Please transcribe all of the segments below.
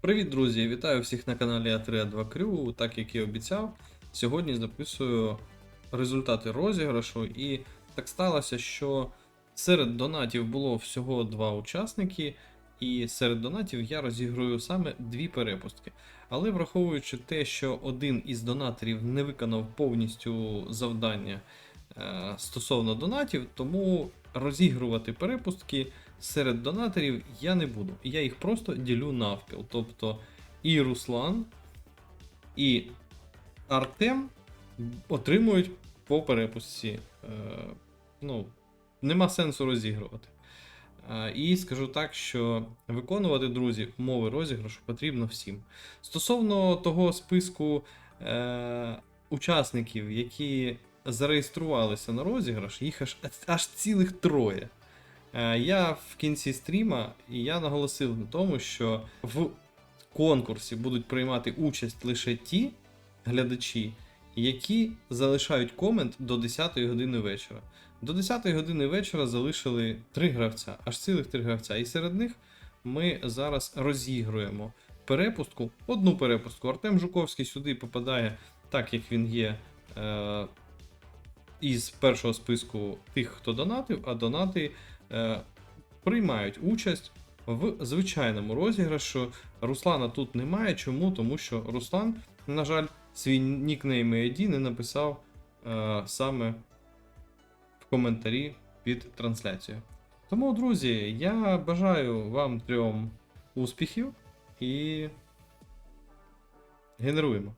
Привіт, друзі! Вітаю всіх на каналі A3 2 Crew. Так як і обіцяв, сьогодні записую результати розіграшу, і так сталося, що серед донатів було всього два учасники, і серед донатів я розіграю саме дві перепустки. Але враховуючи те, що один із донаторів не виконав повністю завдання е, стосовно донатів, тому розігрувати перепустки серед донаторів я не буду. Я їх просто ділю навпіл. Тобто і Руслан, і Артем отримують по перепустці. Е, ну, нема сенсу розігрувати. Е, І скажу так, що виконувати, друзі, умови розіграшу потрібно всім. Стосовно того списку е, учасників, які зареєструвалися на розіграш, їх аж, аж цілих троє. Е, Я в кінці стріма і я наголосив на тому, що в конкурсі будуть приймати участь лише ті глядачі, які залишають комент до 10 години вечора. До 10 години вечора залишили три гравця, аж цілих три гравця. І серед них ми зараз розігруємо перепустку, одну перепустку. Артем Жуковський сюди попадає так, як він є. Е- із першого списку тих, хто донатив, а донати приймають участь в звичайному розіграшу. Руслана тут немає. Чому? Тому що Руслан, на жаль, свій нікнейм ID не написав е, саме в коментарі під трансляцією. Тому, друзі, я бажаю вам трьом успіхів і генеруємо.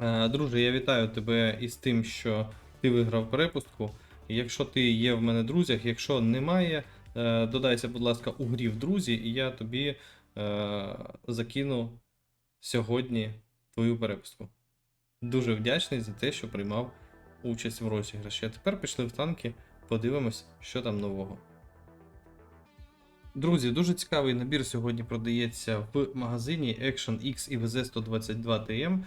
Е, Друже, я вітаю тебе із тим, що ти виграв перепустку. Якщо ти є в мене в друзях, якщо немає, е, додайся, будь ласка, у грі в друзі, і я тобі е, закину сьогодні твою перепустку. Дуже вдячний за те, що приймав участь в розіграші. А тепер пішли в танки, подивимось, що там нового. Друзі, дуже цікавий набір сьогодні продається в магазині Action X і VZ122 TM. Е,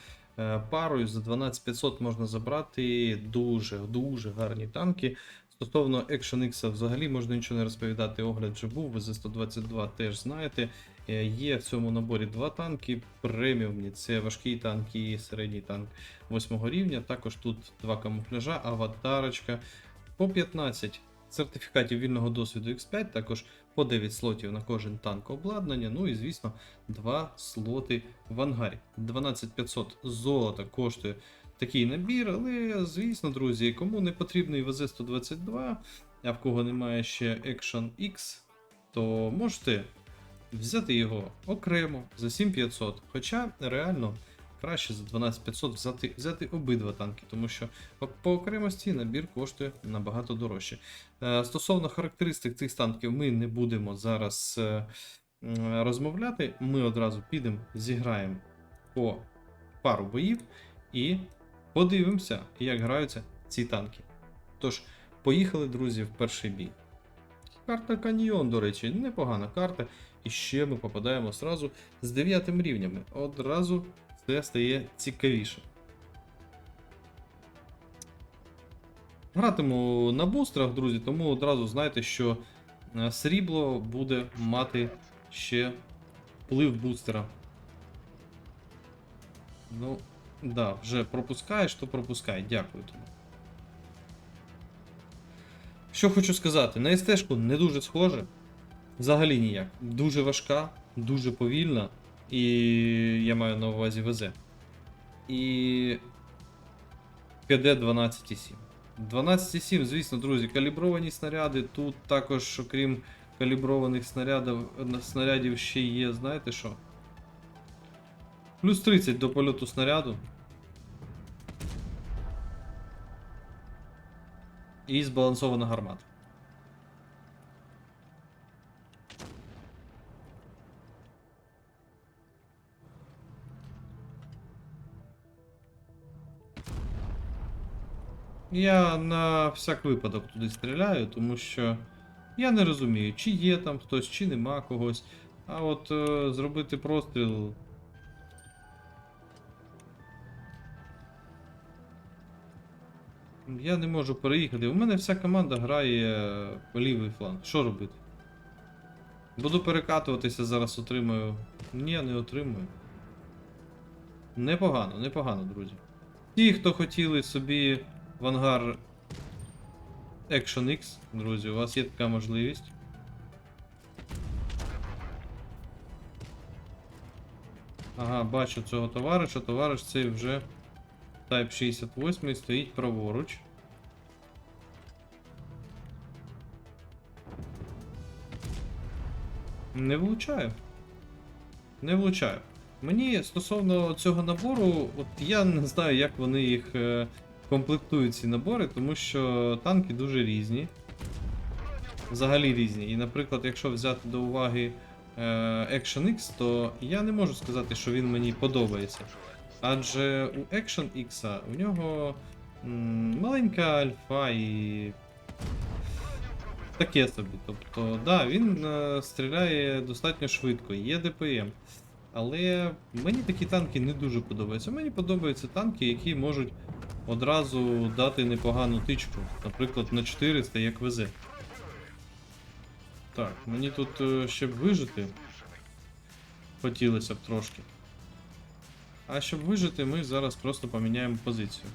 Парою за 12500 можна забрати дуже дуже гарні танки. Стосовно Action X взагалі можна нічого не розповідати. Огляд вже був, VZ122 теж знаєте. Е, Є в цьому наборі два танки преміумні. Це важкий танк і середній танк 8 рівня. Також тут два камуфляжа, аватарочка по 15 сертифікатів вільного досвіду X5, також по 9 слотів на кожен танк обладнання. Ну і звісно, 2 слоти в ангарі. 12500 золота коштує такий набір, але звісно, друзі, кому не потрібний ВЗ-122, а в кого немає ще Action X, то можете взяти його окремо за 7500. Хоча реально краще за 12500 взяти, взяти обидва танки, тому що по, окремості набір коштує набагато дорожче. Е, Стосовно характеристик цих танків, ми не будемо зараз е, розмовляти. Ми одразу підемо, зіграємо по пару боїв і подивимося, як граються ці танки. Тож, поїхали, друзі, в перший бій. Карта Каньйон, до речі, непогана карта. І ще ми попадаємо сразу з 9 рівнями. Одразу це стає цікавіше. Гратиму на бустерах, друзі, тому одразу знайте, що е, срібло буде мати ще вплив бустера. Ну, да, вже пропускаєш, то пропускай. Дякую тобі. Що хочу сказати, на СТ-шку не дуже схоже. Взагалі ніяк. Дуже важка, дуже повільна. І я маю на увазі ВЗ. І КД 12,7. 12,7, звісно, друзі, калібровані снаряди. Тут також, окрім каліброваних снарядів, снарядів ще є, знаєте що? Плюс 30 до польоту снаряду. І збалансована гармата. Я на всяк випадок туди стріляю, тому що я не розумію, чи є там хтось, чи нема когось. А от е, зробити простріл. Я не можу переїхати. У мене вся команда грає по лівий фланг. Що робити? Буду перекатуватися, зараз отримаю. Ні, не отримую. Непогано, непогано, друзі. Ті, хто хотіли собі в ангар Action X, друзі, у вас є така можливість. Ага, бачу цього товариша. Товариш цей вже Type 68 стоїть праворуч. Не влучаю. Не влучаю. Мені стосовно цього набору, от я не знаю, як вони їх комплектують ці набори, тому що танки дуже різні. Взагалі різні. І, наприклад, якщо взяти до уваги е, Action X, то я не можу сказати, що він мені подобається. Адже у Action X у нього м, маленька альфа і. Таке собі. Тобто, да, він е, стріляє достатньо швидко, є ДПМ. Але мені такі танки не дуже подобаються. Мені подобаються танки, які можуть одразу дати непогану тичку. Наприклад, на 400 як ВЗ. Так, мені тут е, ще б вижити. Хотілося б трошки. А щоб вижити, ми зараз просто поміняємо позицію.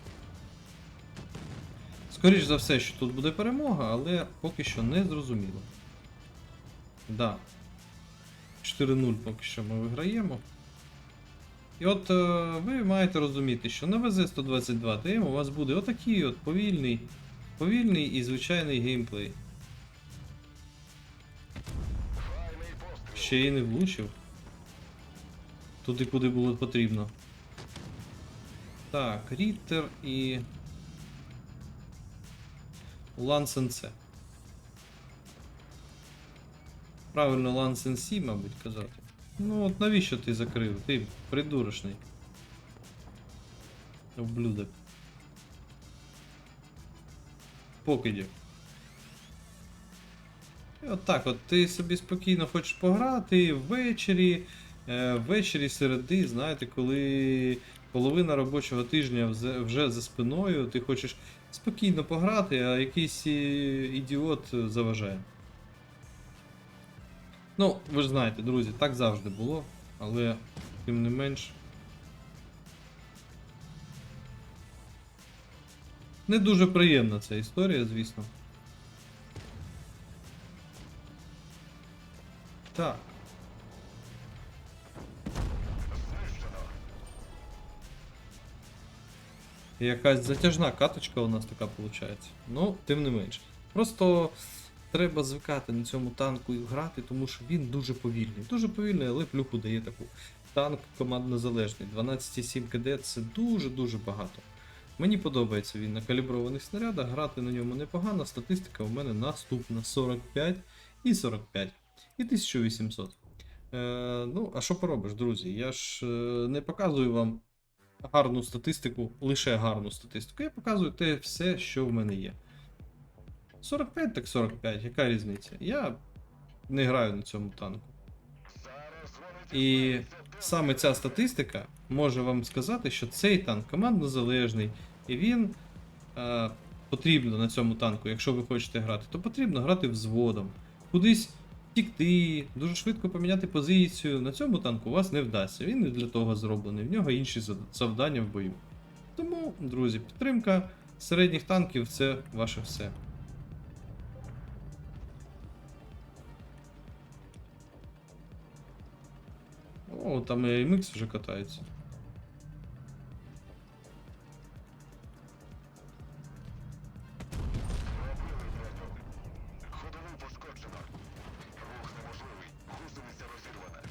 Скоріш за все, що тут буде перемога, але поки що не зрозуміло. Да. 4-0 поки що ми виграємо. І от е, ви маєте розуміти, що на ВЗ-122 ТМ у вас буде отакий от повільний, повільний і звичайний геймплей. Ще й не влучив. Туди, куди було потрібно. Так, Ріттер і. Лансенце. Правильно, Лансенсі, мабуть, казати. Ну от навіщо ти закрив? Ти придурочний. Ублюдок. Покидів. І от так от ти собі спокійно хочеш пограти ввечері, е, ввечері середи, знаєте, коли половина робочого тижня вже за спиною, ти хочеш спокійно пограти, а якийсь е, ідіот заважає. Ну, ви ж знаєте, друзі, так завжди було, але тим не менш. Не дуже приємна ця історія, звісно. Так. Якась затяжна каточка у нас така виходить. Ну, тим не менш. Просто треба звикати на цьому танку і грати, тому що він дуже повільний. Дуже повільний, але плюху дає таку. Танк командно залежний. 12,7 КД це дуже-дуже багато. Мені подобається він на каліброваних снарядах, грати на ньому непогано. Статистика у мене наступна 45 і 45 і 1800. Е, ну, а що поробиш, друзі? Я ж е, не показую вам гарну статистику, лише гарну статистику. Я показую те все, що в мене є. 45 так 45, яка різниця? Я не граю на цьому танку. І саме ця статистика може вам сказати, що цей танк командно залежний, і він е, потрібно на цьому танку, якщо ви хочете грати, то потрібно грати взводом. Кудись втікти, дуже швидко поміняти позицію. На цьому танку у вас не вдасться. Він не для того зроблений, в нього інші завдання в бою. Тому, друзі, підтримка середніх танків це ваше все. О, там і MX. Гусениця розірвана.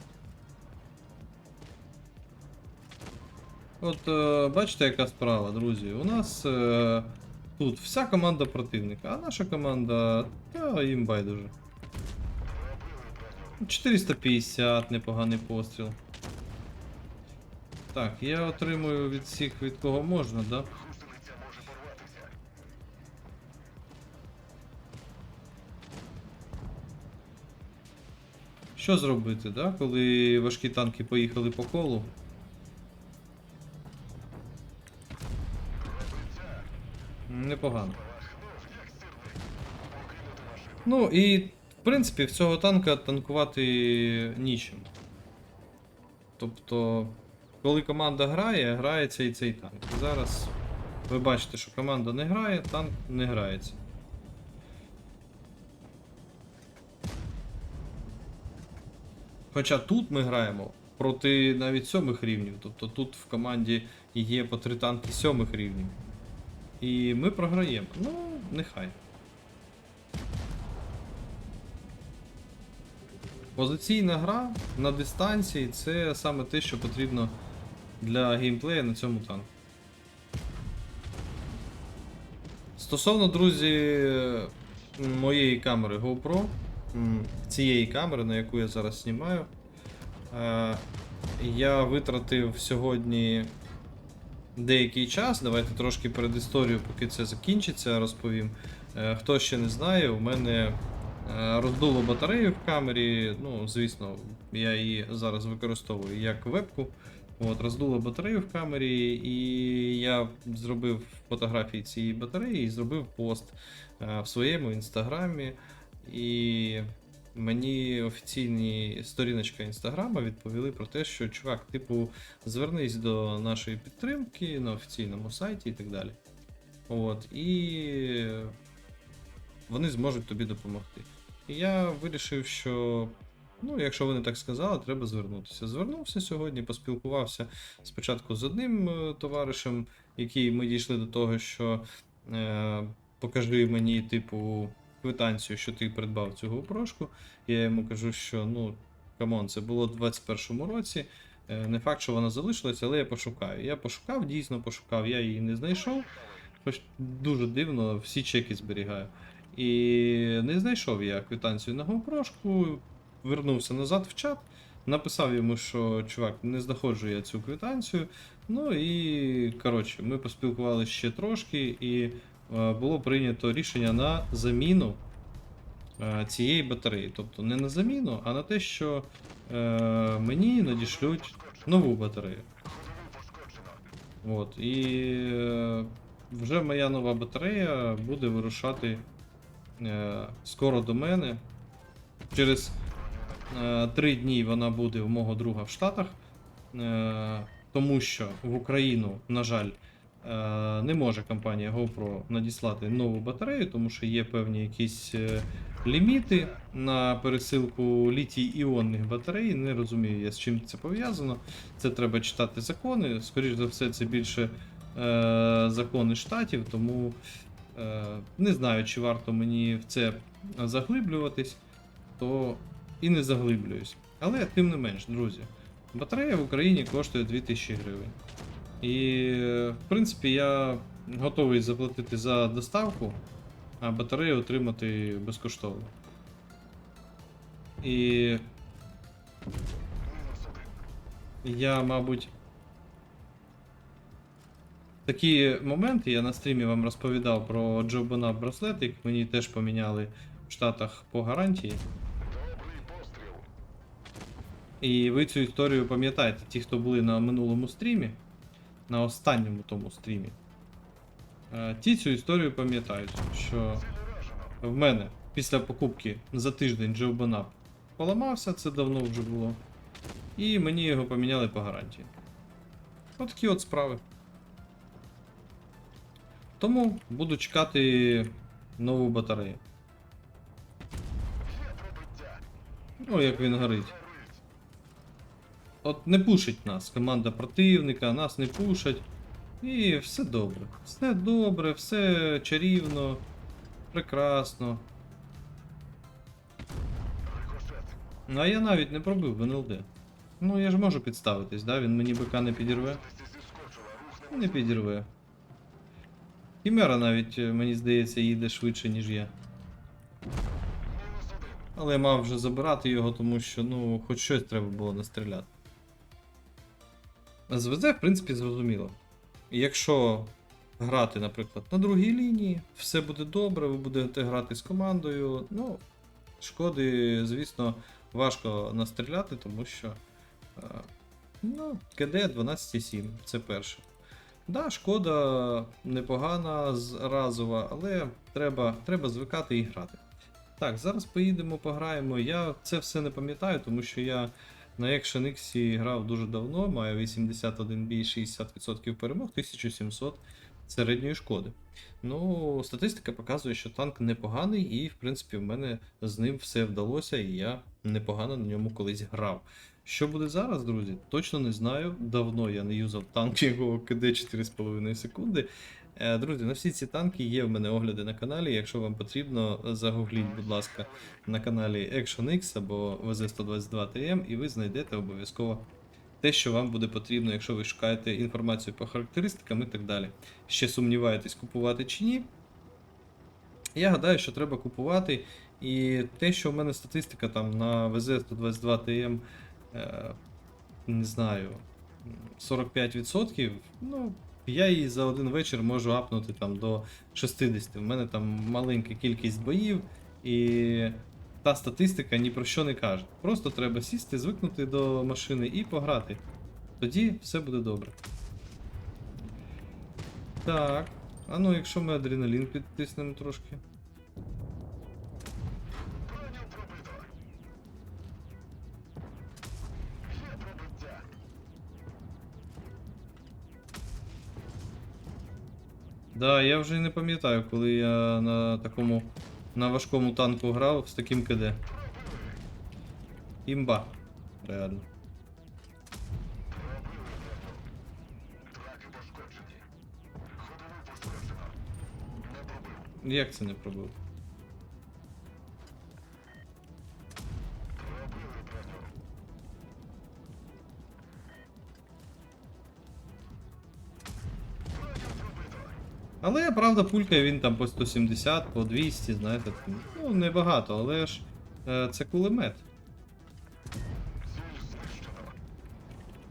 От е, бачите, яка справа, друзі. У нас е, тут вся команда противника, а наша команда. Та їм байдуже. 450, непоганий постріл. Так, я отримую від всіх від кого можна, да? Що зробити, да? Коли важкі танки поїхали по колу? Непогано. Ну і в принципі, в цього танка танкувати нічим. Тобто, коли команда грає, грається і цей танк. Зараз ви бачите, що команда не грає, танк не грається. Хоча тут ми граємо проти навіть сьомих рівнів. Тобто тут в команді є по три танки сьомих рівнів. І ми програємо. Ну, нехай. Позиційна гра на дистанції це саме те, що потрібно для геймплею на цьому танку. Стосовно, друзі, моєї камери GoPro, цієї камери, на яку я зараз знімаю, е, я витратив сьогодні деякий час. Давайте трошки перед історією, поки це закінчиться, розповім. Е, Хто ще не знає, у мене е, роздуло батарею в камері. Ну, звісно, я її зараз використовую як вебку. От, роздуло батарею в камері, і я зробив фотографії цієї батареї і зробив пост е, в своєму інстаграмі. І мені офіційні сторіночка інстаграма відповіли про те, що чувак, типу, звернись до нашої підтримки на офіційному сайті і так далі. От, і вони зможуть тобі допомогти. І я вирішив, що ну, якщо вони так сказали, треба звернутися. Звернувся сьогодні, поспілкувався спочатку з одним е, товаришем, який ми дійшли до того, що е, покажи мені, типу, квитанцію, що ти придбав цю GoPro. Я йому кажу, що ну, камон, це було в 21-му році. Е, Не факт, що вона залишилася, але я пошукаю. Я пошукав, дійсно пошукав, я її не знайшов. Хоч дуже дивно, всі чеки зберігаю. І не знайшов я квитанцію на GoPro, вернувся назад в чат, написав йому, що чувак, не знаходжу я цю квитанцію. Ну і коротше, ми поспілкувалися ще трошки, і е, було прийнято рішення на заміну е, цієї батареї. Тобто не на заміну, а на те, що е, мені надішлють нову батарею. От, і вже моя нова батарея буде вирушати скоро до мене. Через три дні вона буде у мого друга в Штатах. Е, тому що в Україну, на жаль, е, не може компанія GoPro надіслати нову батарею, тому що є певні якісь е, ліміти на пересилку літій-іонних батарей. Не розумію я з чим це пов'язано. Це треба читати закони. Скоріше за все, це більше е, закони штатів, тому е, не знаю, чи варто мені в це заглиблюватись, то і не заглиблююсь. Але тим не менш, друзі, батарея в Україні коштує 2000 гривень. І, в принципі, я готовий заплатити за доставку, а батарею отримати безкоштовно. І я, мабуть. Такі моменти я на стрімі вам розповідав про Джобана браслет, як мені теж поміняли в Штатах по гарантії. І ви цю історію пам'ятаєте, ті, хто були на минулому стрімі, на останньому тому стрімі. е, Ті цю історію пам'ятають, що в мене після покупки за тиждень Джобана поламався, це давно вже було. І мені його поміняли по гарантії. От такі от справи. Тому буду чекати нову батарею. Ну, як він горить. От не пушить нас команда противника, нас не пушать. І все добре. Все добре, все чарівно, прекрасно. Ну, а я навіть не пробив в. Ну я ж можу підставитись, да? Він мені БК не підірве. Не підірве. Хімера навіть, е, мені здається, їде швидше, ніж я. Але я мав вже забирати його, тому що, ну, хоч щось треба було настріляти. А в принципі, зрозуміло. Якщо грати, наприклад, на другій лінії, все буде добре, ви будете грати з командою. Ну, шкоди, звісно, важко настріляти, тому що. е, Ну, КД 12,7, це перше. Да, шкода непогана, разова, але треба, треба звикати і грати. Так, зараз поїдемо, пограємо. Я це все не пам'ятаю, тому що я на Action X грав дуже давно, має 81 бій, 60% перемог, 1700 середньої шкоди. Ну, статистика показує, що танк непоганий, і, в принципі, в мене з ним все вдалося, і я непогано на ньому колись грав. Що буде зараз, друзі? Точно не знаю. Давно я не юзав танк, якого КД 4,5 секунди. Е, Друзі, на всі ці танки є в мене огляди на каналі. Якщо вам потрібно, загугліть, будь ласка, на каналі Action X або VZ122TM, і ви знайдете обов'язково те, що вам буде потрібно, якщо ви шукаєте інформацію по характеристикам і так далі. Ще сумніваєтесь, купувати чи ні. Я гадаю, що треба купувати. І те, що в мене статистика там на VZ122TM, е, не знаю, 45%, ну, я її за один вечір можу апнути там до 60. В мене там маленька кількість боїв, і та статистика ні про що не каже. Просто треба сісти, звикнути до машини і пограти. Тоді все буде добре. Так. А ну, якщо ми адреналін підтиснемо трошки. Да, я вже не пам'ятаю, коли я на такому на важкому танку грав з таким КД. Імба. Реально. Як це не пробив? Але правда пулькає він там по 170, по 200, знаєте. Ну, небагато, але ж е, це кулемет.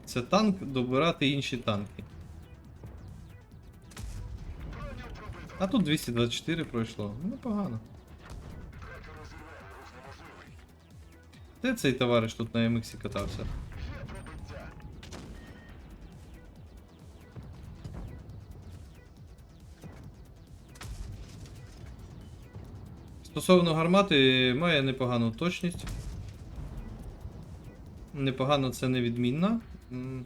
Це танк добирати інші танки. А тут 224 пройшло. Ну, Непогано. Де цей товариш тут на MX катався? Стосовно гармати, має непогану точність. Непогано це невідмінна. М.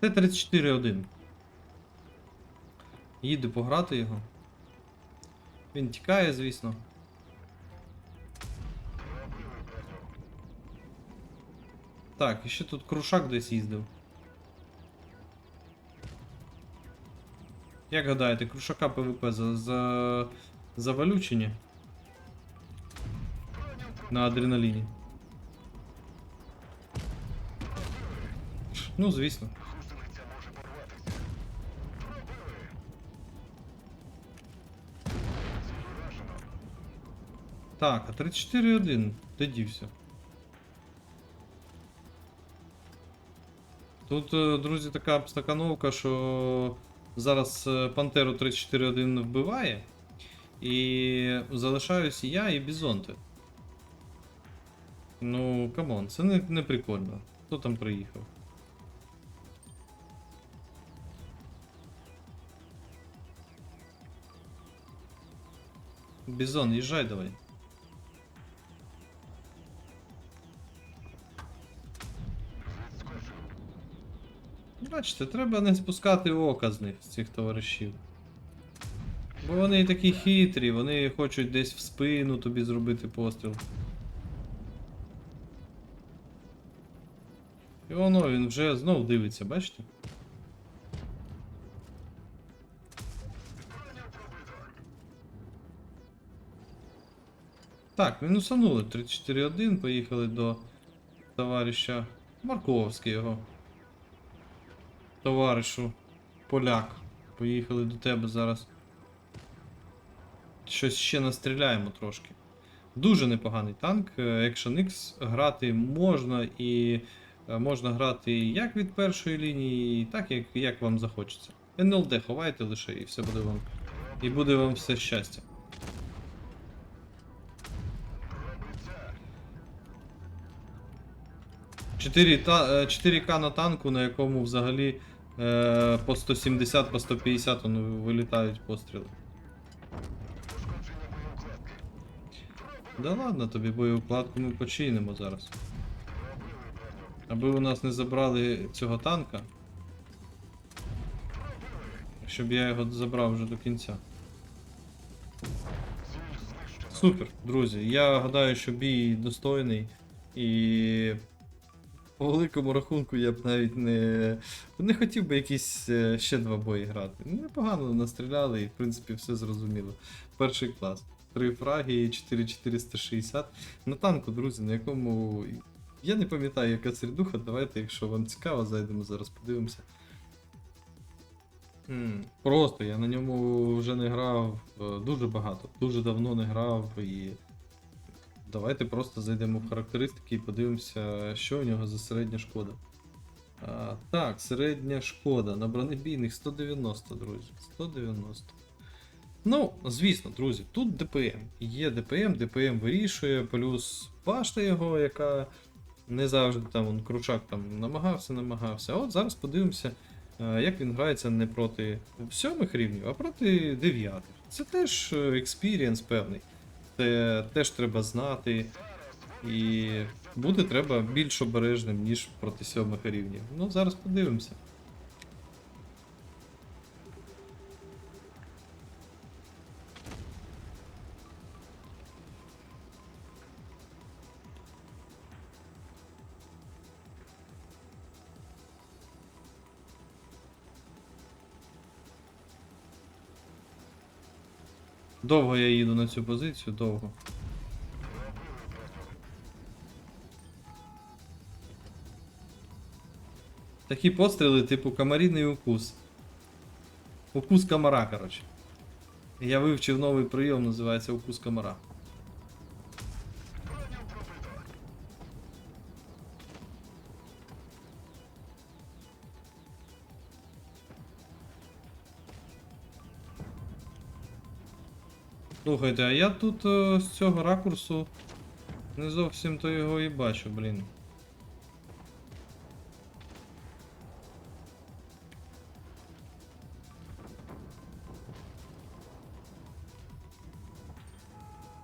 Т-34-1. Їду пограти його. Він тікає, звісно. Так, і ще тут крушак десь їздив. Як гадаєте, крушака ПВП за, за, завалю чи ні? На адреналіні. Ну, звісно. Так, а 34.1, де дівся? Тут, е, друзі, така обстакановка, що зараз е, Пантеру 34.1 вбиває. І залишаюсь я і Бізонти. Ну, камон, це не, не прикольно. Хто там приїхав? Бізон, їжджай давай. Бачите, треба не спускати ока з них, з цих товаришів. Бо вони такі хитрі, вони хочуть десь в спину тобі зробити постріл. І воно він вже знов дивиться, бачите? Так, мінусанули 34-1, поїхали до товариша Марковський його. Товаришу поляк. Поїхали до тебе зараз. Щось ще настріляємо трошки. Дуже непоганий танк. Е, Action X грати можна і е, можна грати як від першої лінії, так як, як вам захочеться. НЛД ховайте лише і все буде вам. І буде вам все щастя. Пробиття. 4, та, е, 4К на танку, на якому взагалі е, по 170, по 150 ну, вилітають постріли. Да ладно тобі боєукладку ми починимо зараз. Аби у нас не забрали цього танка. Щоб я його забрав вже до кінця. Супер, друзі. Я гадаю, що бій достойний і. По великому рахунку я б навіть не, не хотів би якісь е, ще два бої грати. Непогано настріляли і в принципі все зрозуміло. Перший клас. Три фраги і 4460. На танку, друзі, на якому. Я не пам'ятаю, яка середуха. Давайте, якщо вам цікаво, зайдемо зараз, подивимося. Просто я на ньому вже не грав е, дуже багато, дуже давно не грав і. Давайте просто зайдемо в характеристики і подивимося, що у нього за середня шкода. А, так, середня шкода на бронебійних 190, друзі. 190. Ну, звісно, друзі, тут ДПМ. Є ДПМ, ДПМ вирішує, плюс башта його, яка не завжди там он, кручак там намагався, намагався. От зараз подивимося, е, як він грається не проти сьомих рівнів, а проти дев'ятих. Це теж експірієнс певний. Це теж треба знати. І буде треба більш обережним, ніж проти сьомих рівнів. Ну, зараз подивимося. Довго я їду на цю позицію, довго. Такі постріли, типу комаріний укус. Укус комара, коротше. Я вивчив новий прийом, називається укус комара. Слухайте, а я тут е, з цього ракурсу не зовсім то його і бачу, блін.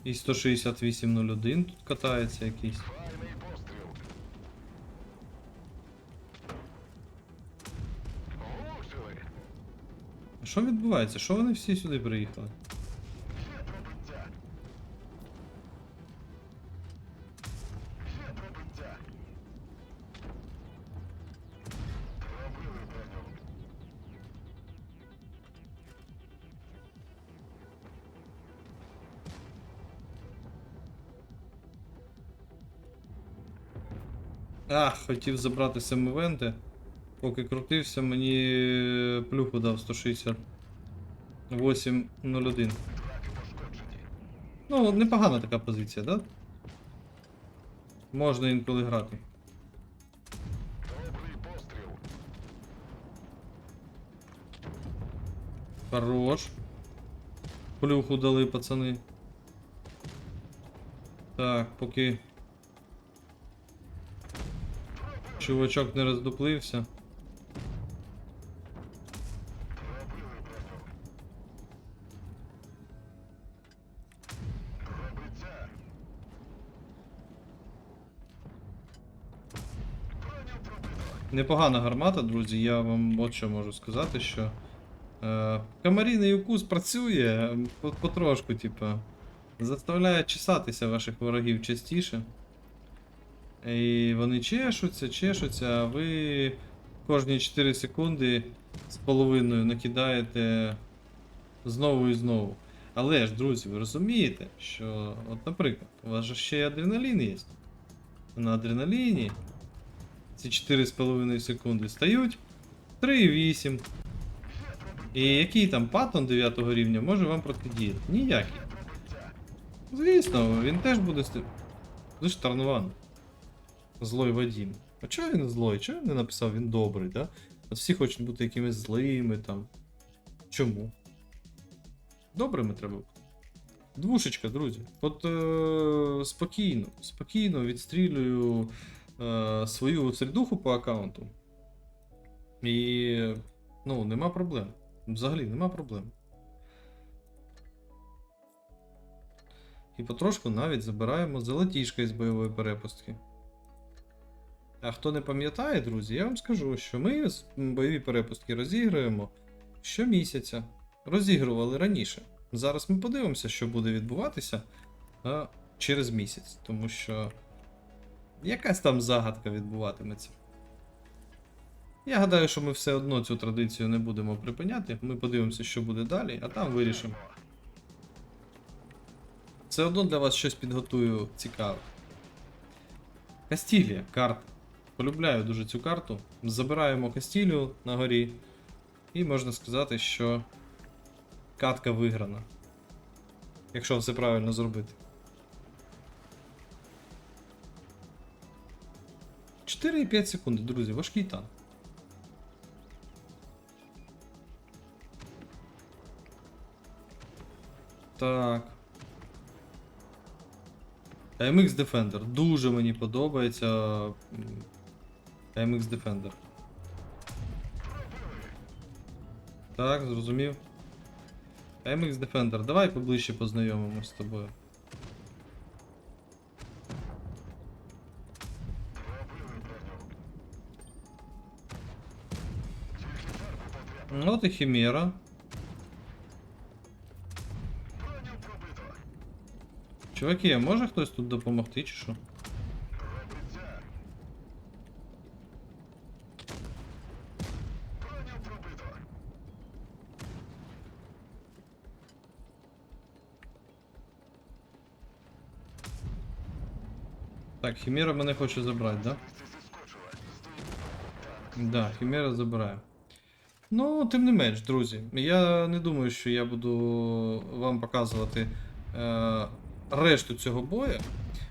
І 168.01 тут катається якийсь. Що відбувається? Що вони всі сюди приїхали? Хотів забрати семивенти. Поки крутився, мені плюху дав 168.01. Траки пошкоджені. Ну, непогана така позиція, да? Можна інколи грати. Хорош. Плюху дали, пацани. Так, поки. Чувачок не роздуплився. Непогана гармата, друзі. Я вам от що можу сказати, що. Е, комарійний укус працює потрошку, типа. Заставляє чесатися ваших ворогів частіше. І вони чешуться, чешуться, а ви кожні 4 секунди з половиною накидаєте знову і знову. Але ж, друзі, ви розумієте, що, от, наприклад, у вас же ще й адреналін є. На адреналіні ці 4,5 секунди стають 3,8. І який там паттон 9 рівня може вам протидіяти? Ніякий. Звісно, він теж буде. Дуже Тарнуван. Злой Вадім. А чого він злой? Чого він не написав він добрий, да? От всі хочуть бути якимись злими там. Чому? Добрими треба. Двушечка, друзі. От е- спокійно, спокійно відстрілюю е, свою сердуху по аккаунту. І. Ну, нема проблем. Взагалі нема проблем. І потрошку навіть забираємо золотішко із бойової перепустки. А хто не пам'ятає, друзі, я вам скажу, що ми бойові перепустки розігруємо щомісяця. Розігрували раніше. Зараз ми подивимося, що буде відбуватися а, через місяць, тому що якась там загадка відбуватиметься. Я гадаю, що ми все одно цю традицію не будемо припиняти. Ми подивимося, що буде далі, а там вирішимо. Все одно для вас щось підготую цікаве. Кастілія, карта. Полюбляю дуже цю карту. Забираємо Кастілію на горі. І можна сказати, що катка виграна. Якщо все правильно зробити. 4,5 секунди, друзі, важкий танк. Так. MX Defender. Дуже мені подобається. MX Defender. Так, зрозумів. MX Defender, давай поближче познайомимось з тобою. Ну, От і Хімера. Чуваки, а може хтось тут допомогти чи що? Так, Хімера мене хоче забрати, да? Да, Хімера забирає. Ну, тим не менш, друзі, я не думаю, що я буду вам показувати е, решту цього бою.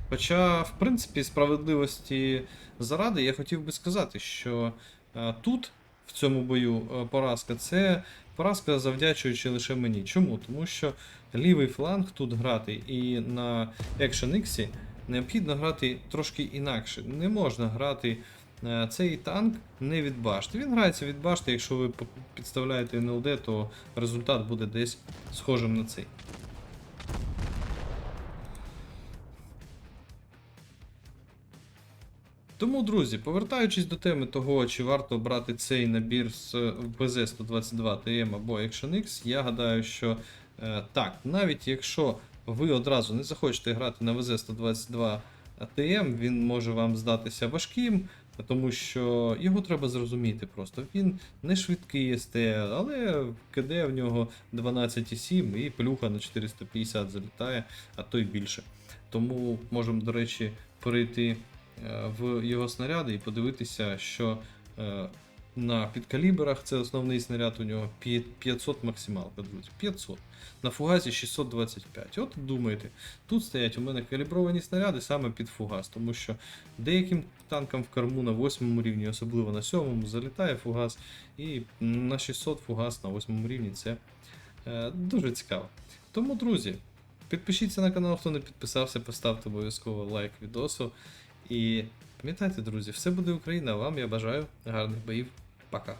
Хоча, в принципі, справедливості заради я хотів би сказати, що е, тут, в цьому бою, е, поразка це поразка завдячуючи лише мені. Чому? Тому що лівий фланг тут грати і на Action X необхідно грати трошки інакше. Не можна грати е, цей танк не від башти. Він грається від башти, якщо ви підставляєте НЛД, то результат буде десь схожим на цей. Тому, друзі, повертаючись до теми того, чи варто брати цей набір з ВЗ-122 ТМ або Action X, я гадаю, що е, так, навіть якщо ви одразу не захочете грати на ВЗ-122 ТМ, він може вам здатися важким, тому що його треба зрозуміти просто. Він не швидкий СТ, але КД в нього 12,7 і плюха на 450 залітає, а то й більше. Тому можемо, до речі, перейти е, в його снаряди і подивитися, що е, на підкаліберах це основний снаряд у нього 500 максималка, друзі. 500. На фугасі 625. От думаєте, тут стоять у мене калібровані снаряди саме під фугас, тому що деяким танкам в корму на 8 рівні, особливо на 7 залітає фугас, і на 600 фугас на 8 рівні це е, дуже цікаво. Тому, друзі, підпишіться на канал, хто не підписався, поставте обов'язково лайк відосу. І пам'ятайте, друзі, все буде Україна. Вам я бажаю гарних боїв. Пока.